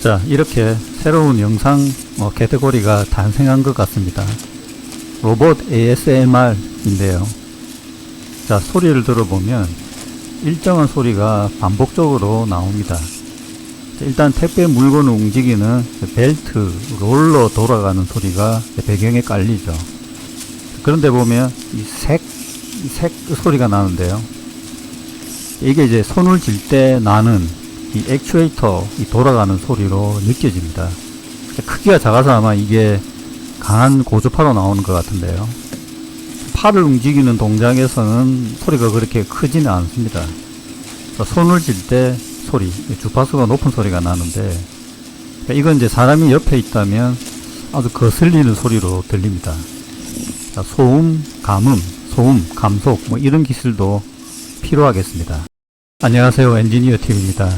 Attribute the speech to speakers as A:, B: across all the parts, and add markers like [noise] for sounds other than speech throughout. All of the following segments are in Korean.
A: 자, 이렇게 새로운 영상 어, 카테고리가 탄생한 것 같습니다. 로봇 ASMR인데요. 자, 소리를 들어보면 일정한 소리가 반복적으로 나옵니다. 자, 일단 택배 물건을 움직이는 벨트, 롤러 돌아가는 소리가 배경에 깔리죠. 그런데 보면 이 색, 소리가 나는데요. 이게 이제 손을 쥘때 나는 이 액추에이터 이 돌아가는 소리로 느껴집니다. 크기가 작아서 아마 이게 강한 고주파로 나오는 것 같은데요. 팔을 움직이는 동작에서는 소리가 그렇게 크지는 않습니다. 손을 쥘때 소리, 주파수가 높은 소리가 나는데 그러니까 이건 이제 사람이 옆에 있다면 아주 거슬리는 소리로 들립니다. 자, 소음, 감음, 소음, 감속 뭐 이런 기술도 필요하겠습니다. 안녕하세요 엔지니어 팀입니다.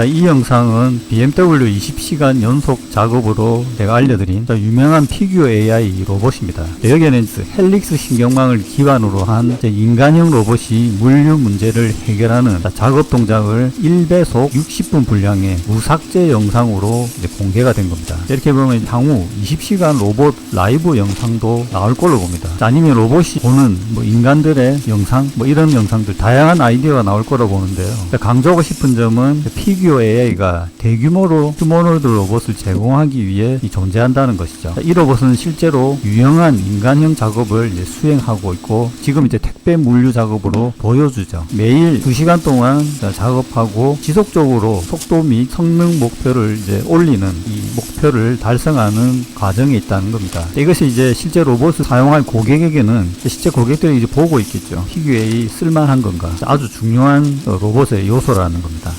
A: 자, 이 영상은 BMW 20시간 연속 작업으로 내가 알려드린 자, 유명한 피규어 AI 로봇입니다. 네, 여기에는 그 헬릭스 신경망을 기반으로 한 인간형 로봇이 물류 문제를 해결하는 자, 작업 동작을 1배속 60분 분량의 무삭제 영상으로 공개가 된 겁니다. 이렇게 보면 향후 20시간 로봇 라이브 영상도 나올 걸로 봅니다. 자, 아니면 로봇이 보는 뭐 인간들의 영상 뭐 이런 영상들 다양한 아이디어가 나올 거라고 보는데요. 자, 강조하고 싶은 점은 피규어 AI가 대규모로 휴머노이드 로봇을 제공하기 위해 이 존재한다는 것이죠. 자, 이 로봇은 실제로 유용한 인간형 작업을 수행하고 있고 지금 이제 택배 물류 작업으로 보여주죠. 매일 2시간 동안 자, 작업하고 지속적으로 속도 및 성능 목표를 이제 올리는 이 목표를 달성하는 과정에 있다는 겁니다. 이것이 이제 실제 로봇을 사용할 고객에게는 실제 고객들이 이제 보고 있겠죠. AI 쓸만한 건가? 아주 중요한 어, 로봇의 요소라는 겁니다.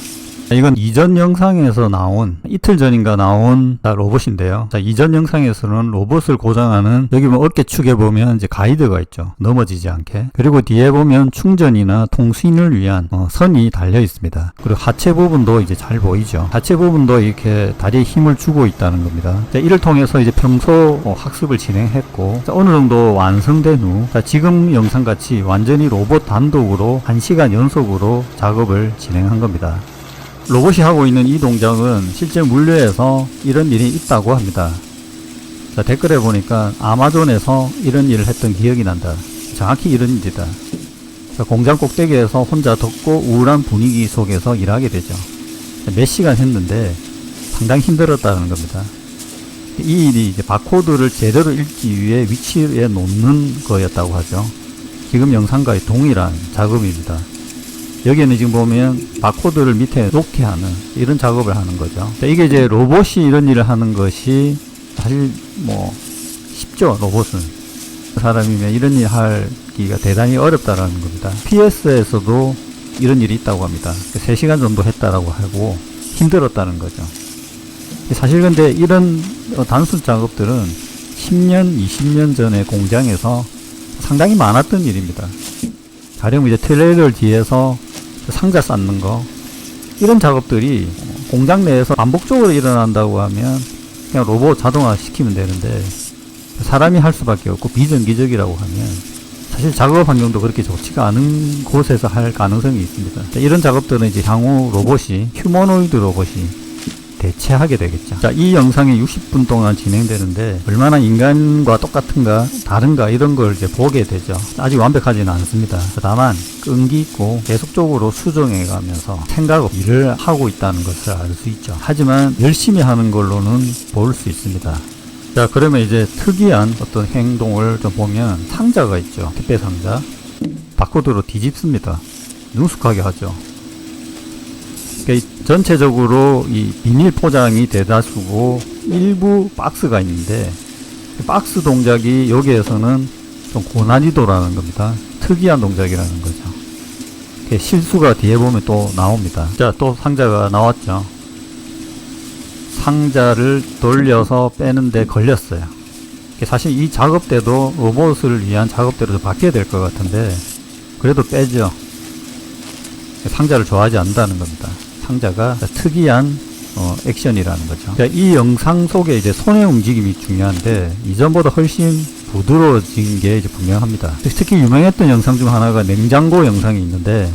A: 이건 이전 영상에서 나온 이틀 전인가 나온 자, 로봇인데요. 자, 이전 영상에서는 로봇을 고정하는 여기 뭐 어깨 축에 보면 이제 가이드가 있죠. 넘어지지 않게. 그리고 뒤에 보면 충전이나 통신을 위한 어, 선이 달려 있습니다. 그리고 하체 부분도 이제 잘 보이죠. 하체 부분도 이렇게 다리에 힘을 주고 있다는 겁니다. 자, 이를 통해서 이제 평소 어, 학습을 진행했고 자, 어느 정도 완성된 후 자, 지금 영상 같이 완전히 로봇 단독으로 1시간 연속으로 작업을 진행한 겁니다. 로봇이 하고 있는 이 동작은 실제 물류에서 이런 일이 있다고 합니다. 자, 댓글에 보니까 아마존에서 이런 일을 했던 기억이 난다. 정확히 이런 일이다. 자, 공장 꼭대기에서 혼자 덥고 우울한 분위기 속에서 일하게 되죠. 자, 몇 시간 했는데 상당히 힘들었다는 겁니다. 이 일이 이제 바코드를 제대로 읽기 위해 위치에 놓는 거였다고 하죠. 지금 영상과의 동일한 작업입니다. 여기에는 지금 보면 바코드를 밑에 놓게 하는 이런 작업을 하는 거죠. 자, 이게 이제 로봇이 이런 일을 하는 것이 사실 뭐 쉽죠, 로봇은. 사람이면 이런 일 하기가 대단히 어렵다라는 겁니다. PS에서도 이런 일이 있다고 합니다. 3시간 정도 했다라고 하고 힘들었다는 거죠. 사실 근데 이런 어, 단순 작업들은 10년, 20년 전에 공장에서 상당히 많았던 일입니다. 가령 이제 트레일러 뒤에서 상자 쌓는 거 이런 작업들이 공장 내에서 반복적으로 일어난다고 하면 그냥 로봇 자동화 시키면 되는데 사람이 할 수밖에 없고 비정기적이라고 하면 사실 작업 환경도 그렇게 좋지가 않은 곳에서 할 가능성이 있습니다. 이런 작업들은 이제 향후 로봇이 휴머노이드 로봇이 대체하게 되겠죠. 자, 이 영상이 60분 동안 진행되는데 얼마나 인간과 똑같은가 다른가 이런 걸 이제 보게 되죠. 아직 완벽하지는 않습니다. 다만 끈기 있고 계속적으로 수정해 가면서 생각 없이 일을 하고 있다는 것을 알 수 있죠. 하지만 열심히 하는 걸로는 볼 수 있습니다. 자, 그러면 이제 특이한 어떤 행동을 좀 보면 상자가 있죠. 택배 상자. 바코드로 뒤집습니다. 능숙하게 하죠. 그러니까 이 전체적으로 이 비닐 포장이 대다수고 일부 박스가 있는데 그 박스 동작이 여기에서는 좀 고난이도라는 겁니다. 특이한 동작이라는 거죠. 그 실수가 뒤에 보면 또 나옵니다. 자, 또 상자가 나왔죠. 상자를 돌려서 빼는데 걸렸어요. 사실 이 작업 때도 로봇을 위한 작업 때로 바뀌어야 될 것 같은데 그래도 빼죠. 상자를 좋아하지 않는다는 겁니다. 상자가 특이한 어, 액션이라는 거죠. 그러니까 이 영상 속에 이제 손의 움직임이 중요한데 이전보다 훨씬 부드러워진 게 이제 분명합니다. 특히 유명했던 영상 중 하나가 냉장고 영상이 있는데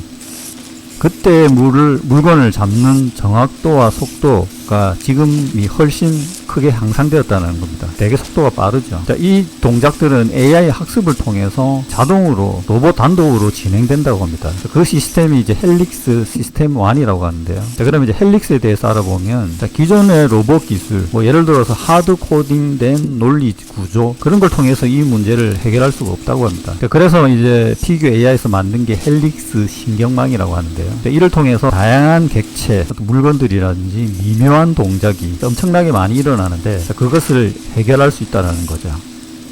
A: 그때 물을 물건을 잡는 정확도와 속도 속도가 지금이 훨씬 크게 향상되었다는 겁니다. 되게 속도가 빠르죠. 자, 이 동작들은 AI 학습을 통해서 자동으로 로봇 단독으로 진행된다고 합니다. 그 시스템이 이제 헬릭스 시스템 1이라고 하는데요. 자, 그러면 이제 헬릭스에 대해서 알아보면 자, 기존의 로봇 기술, 뭐 예를 들어서 하드 코딩된 논리 구조 그런 걸 통해서 이 문제를 해결할 수가 없다고 합니다. 자, 그래서 이제 피규어 AI에서 만든 게 헬릭스 신경망이라고 하는데요. 자, 이를 통해서 다양한 객체, 물건들이라든지 미묘한 동작이 엄청나게 많이 일어나 는데 자, 그것을 해결할 수 있다는 거죠.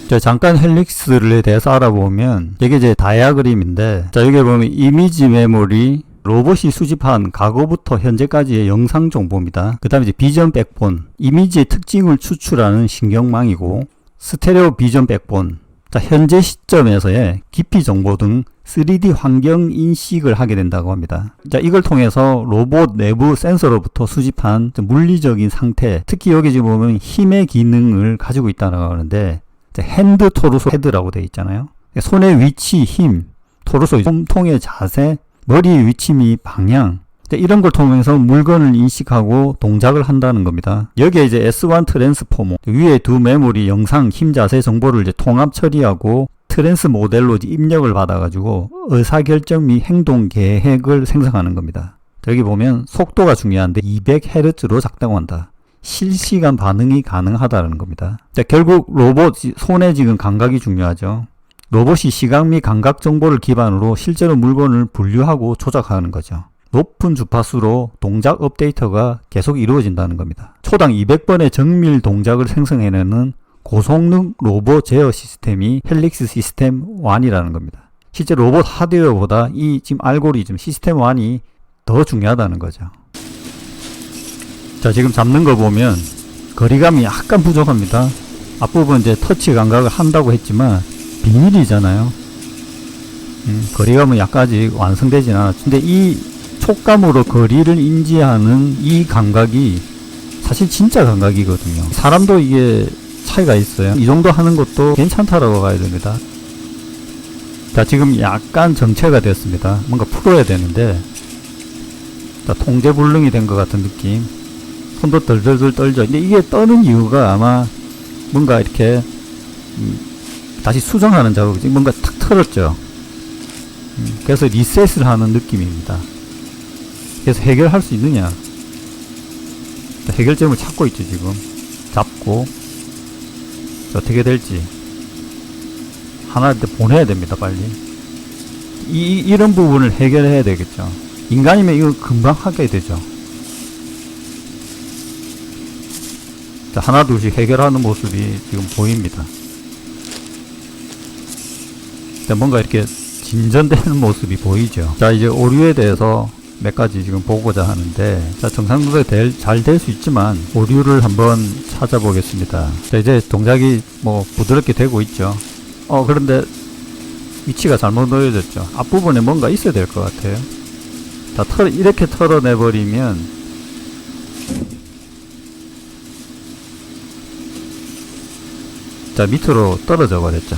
A: 자, 잠깐 헬릭스에 대해서 알아보면 이게 이제 다이아 그림인데 자, 여기 보면 이미지 메모리 로봇이 수집한 과거부터 현재까지의 영상 정보입니다. 그 다음에 비전 백본, 이미지의 특징을 추출하는 신경망이고, 스테레오 비전 백본, 자, 현재 시점에서의 깊이 정보 등 3D 환경 인식을 하게 된다고 합니다. 자, 이걸 통해서 로봇 내부 센서로부터 수집한 좀 물리적인 상태, 특히 여기 지금 보면 힘의 기능을 가지고 있다고 하는데, 자, 핸드 토르소 헤드라고 되어 있잖아요. 손의 위치, 힘, 토르소, 몸통의 자세, 머리의 위치 및 방향, 자, 이런 걸 통해서 물건을 인식하고 동작을 한다는 겁니다. 여기에 이제 S1 트랜스포머, 위에 두 메모리, 영상, 힘, 자세 정보를 이제 통합 처리하고 트랜스 모델로 입력을 받아가지고 의사결정 및 행동 계획을 생성하는 겁니다. 여기 보면 속도가 중요한데 200Hz로 작동한다. 실시간 반응이 가능하다는 겁니다. 자, 결국 로봇 손에 지금 감각이 중요하죠. 로봇이 시각 및 감각 정보를 기반으로 실제로 물건을 분류하고 조작하는 거죠. 높은 주파수로 동작 업데이터가 계속 이루어진다는 겁니다. 초당 200번의 정밀 동작을 생성해내는 고성능 로봇 제어 시스템이 헬릭스 시스템 1이라는 겁니다. 실제 로봇 하드웨어보다 이 지금 알고리즘 시스템 1이 더 중요하다는 거죠. 자, 지금 잡는 거 보면 거리감이 약간 부족합니다. 앞부분 이제 터치 감각을 한다고 했지만 비밀이잖아요. 음, 거리감은 약간 아직 완성되진 않았죠. 근데 이 촉감으로 거리를 인지하는 이 감각이 사실 진짜 감각이거든요. 사람도 이게 차이가 있어요. 이 정도 하는 것도 괜찮다라고 봐야 됩니다. 자, 지금 약간 정체가 됐습니다. 뭔가 풀어야 되는데, 자, 통제불능이 된 것 같은 느낌. 손도 덜덜덜 떨죠. 근데 이게 떠는 이유가 아마 뭔가 이렇게, 음, 다시 수정하는 작업이지. 뭔가 탁 털었죠. 음, 그래서 리셋을 하는 느낌입니다. 그래서 해결할 수 있느냐? 해결점을 찾고 있죠, 지금. 잡고, 어떻게 될지. 하나한테 보내야 됩니다, 빨리. 이, 이런 부분을 해결해야 되겠죠. 인간이면 이거 금방 하게 되죠. 자, 하나, 둘씩 해결하는 모습이 지금 보입니다. 자, 뭔가 이렇게 진전되는 [laughs] 모습이 보이죠. 자, 이제 오류에 대해서 몇 가지 지금 보고자 하는데 자 정상적으로 잘될 수 있지만 오류를 한번 찾아보겠습니다. 자 이제 동작이 뭐 부드럽게 되고 있죠. 어 그런데 위치가 잘못 놓여졌죠. 앞부분에 뭔가 있어야 될 것 같아요. 자 털, 이렇게 털어내 버리면 자 밑으로 떨어져 버렸죠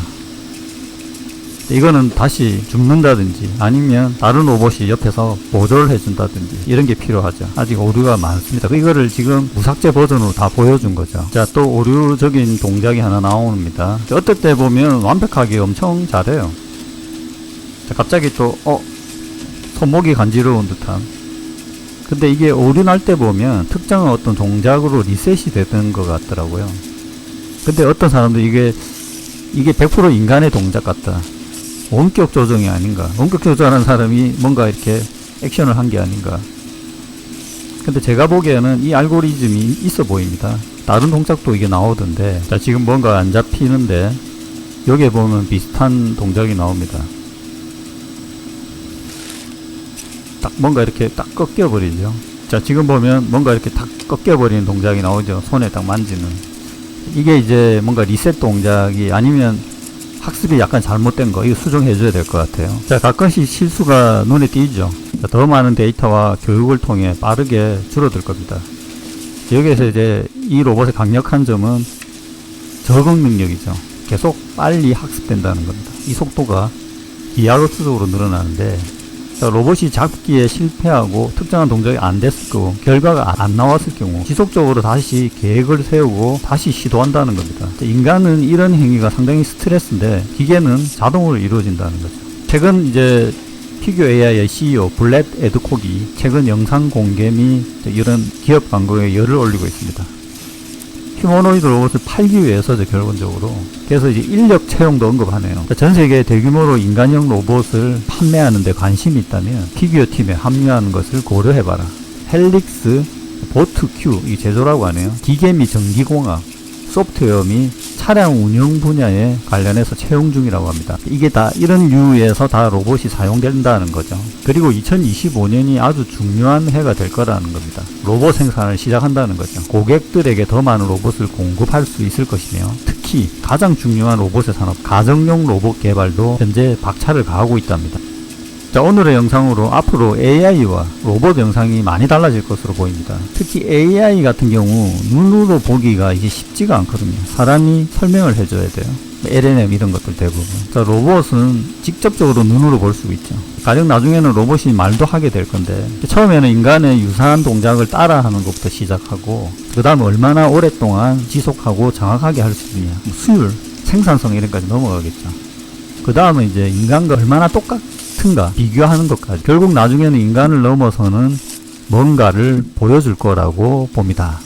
A: 이거는 다시 줍는다든지 아니면 다른 로봇이 옆에서 보조를 해준다든지 이런 게 필요하죠. 아직 오류가 많습니다. 이거를 지금 무삭제 버전으로 다 보여준 거죠. 자, 또 오류적인 동작이 하나 나옵니다. 어떨 때 보면 완벽하게 엄청 잘해요. 자, 갑자기 또, 어, 손목이 간지러운 듯한. 근데 이게 오류 날 때 보면 특정한 어떤 동작으로 리셋이 되는 것 같더라고요. 근데 어떤 사람도 이게, 이게 100% 인간의 동작 같다. 원격 조정이 아닌가. 원격 조정하는 사람이 뭔가 이렇게 액션을 한 게 아닌가. 근데 제가 보기에는 이 알고리즘이 있어 보입니다. 다른 동작도 이게 나오던데. 자, 지금 뭔가 안 잡히는데, 여기에 보면 비슷한 동작이 나옵니다. 딱 뭔가 이렇게 딱 꺾여버리죠. 자, 지금 보면 뭔가 이렇게 딱 꺾여버리는 동작이 나오죠. 손에 딱 만지는. 이게 이제 뭔가 리셋 동작이 아니면 학습이 약간 잘못된 거 이거 수정해 줘야 될 것 같아요. 자 가끔씩 실수가 눈에 띄죠. 자, 더 많은 데이터와 교육을 통해 빠르게 줄어들 겁니다. 여기에서 이제 이 로봇의 강력한 점은 적응 능력이죠. 계속 빨리 학습된다는 겁니다. 이 속도가 기하르트적으로 늘어나는데 자, 로봇이 잡기에 실패하고 특정한 동작이 안 됐을 경우, 결과가 안 나왔을 경우, 지속적으로 다시 계획을 세우고 다시 시도한다는 겁니다. 자, 인간은 이런 행위가 상당히 스트레스인데, 기계는 자동으로 이루어진다는 거죠. 최근 이제 피규어 AI의 CEO 블렛 에드콕이 최근 영상 공개 및 이런 기업 광고에 열을 올리고 있습니다. 휴머노이드 로봇을 팔기 위해서죠, 결론적으로. 그래서 이제 인력 채용도 언급하네요. 그러니까 전 세계 대규모로 인간형 로봇을 판매하는 데 관심이 있다면 피규어 팀에 합류하는 것을 고려해봐라. 헬릭스, 보트 Q, 이 제조라고 하네요. 기계 및 전기공학, 소프트웨어 및 차량 운영 분야에 관련해서 채용 중이라고 합니다. 이게 다 이런 류에서 다 로봇이 사용된다는 거죠. 그리고 2025년이 아주 중요한 해가 될 거라는 겁니다. 로봇 생산을 시작한다는 거죠. 고객들에게 더 많은 로봇을 공급할 수 있을 것이며 특히 가장 중요한 로봇의 산업, 가정용 로봇 개발도 현재 박차를 가하고 있답니다. 자, 오늘의 영상으로 앞으로 AI와 로봇 영상이 많이 달라질 것으로 보입니다. 특히 AI 같은 경우 눈으로 보기가 이게 쉽지가 않거든요. 사람이 설명을 해줘야 돼요. LNM 이런 것들 대부분. 자, 로봇은 직접적으로 눈으로 볼 수 있죠. 가령 나중에는 로봇이 말도 하게 될 건데 처음에는 인간의 유사한 동작을 따라하는 것부터 시작하고 그 다음에 얼마나 오랫동안 지속하고 정확하게 할 수 있느냐 뭐 수율, 생산성 이런 까지 넘어가겠죠. 그 다음에 이제 인간과 얼마나 똑 같은가 비교하는 것까지 결국 나중에는 인간을 넘어서는 뭔가를 보여줄 거라고 봅니다.